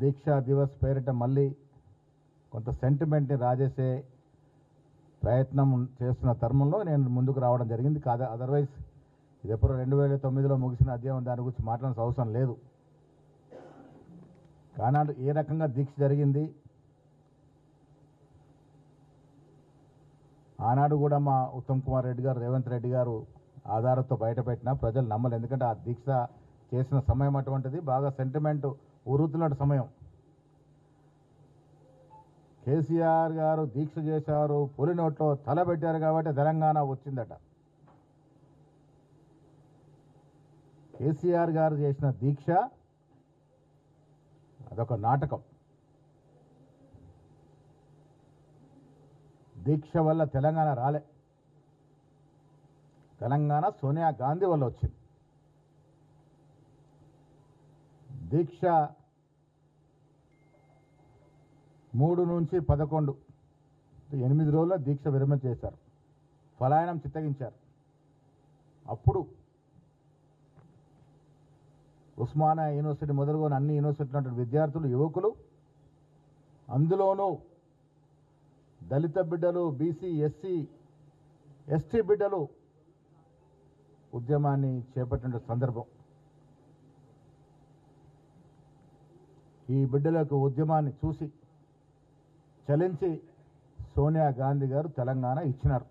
దీక్షా దివస్ పేరిట మళ్ళీ కొంత సెంటిమెంట్ని రాజేసే ప్రయత్నం చేస్తున్న తరుణంలో నేను ముందుకు రావడం జరిగింది. కాదు అదర్వైజ్ ఇది ఎప్పుడు రెండు వేల తొమ్మిదిలో ముగిసిన అధ్యాయం. దాని గురించి మాట్లాడాల్సిన అవసరం లేదు. కానాడు ఏ రకంగా దీక్ష జరిగింది? ఆనాడు కూడా మా ఉత్తమ్ కుమార్ రెడ్డి గారు రేవంత్ రెడ్డి గారు ఆధారంతో బయటపెట్టినా ప్రజలు నమ్మలేదు. ఎందుకంటే ఆ దీక్ష చేసిన సమయం అటువంటిది. బాగా సెంటిమెంట్ ఉరుతున్న సమయం. కేసీఆర్ గారు దీక్ష చేశారు పులి నోట్లో తలపెట్టారు కాబట్టి తెలంగాణ వచ్చిందట. కేసీఆర్ గారు చేసిన దీక్ష అదొక నాటకం. దీక్ష వల్ల తెలంగాణ రాలే. తెలంగాణ సోనియా గాంధీ వల్ల వచ్చింది. దీక్ష మూడు నుంచి పదకొండు. ఎనిమిది రోజుల దీక్ష విరమణ చేశారు. ఫలాయనం చిత్తగించారు. అప్పుడు ఉస్మానియా యూనివర్సిటీ మొదలుకొని అన్ని యూనివర్సిటీ విద్యార్థులు యువకులు అందులోనూ దళిత బిడ్డలు బీసీ ఎస్సీ ఎస్టీ బిడ్డలు ఉద్యమాన్ని చేపట్టిన సందర్భం. ఈ బిడ్డల యొక్క ఉద్యమాన్ని చూసి చలించి సోనియా గాంధీ గారు తెలంగాణ ఇచ్చినారు.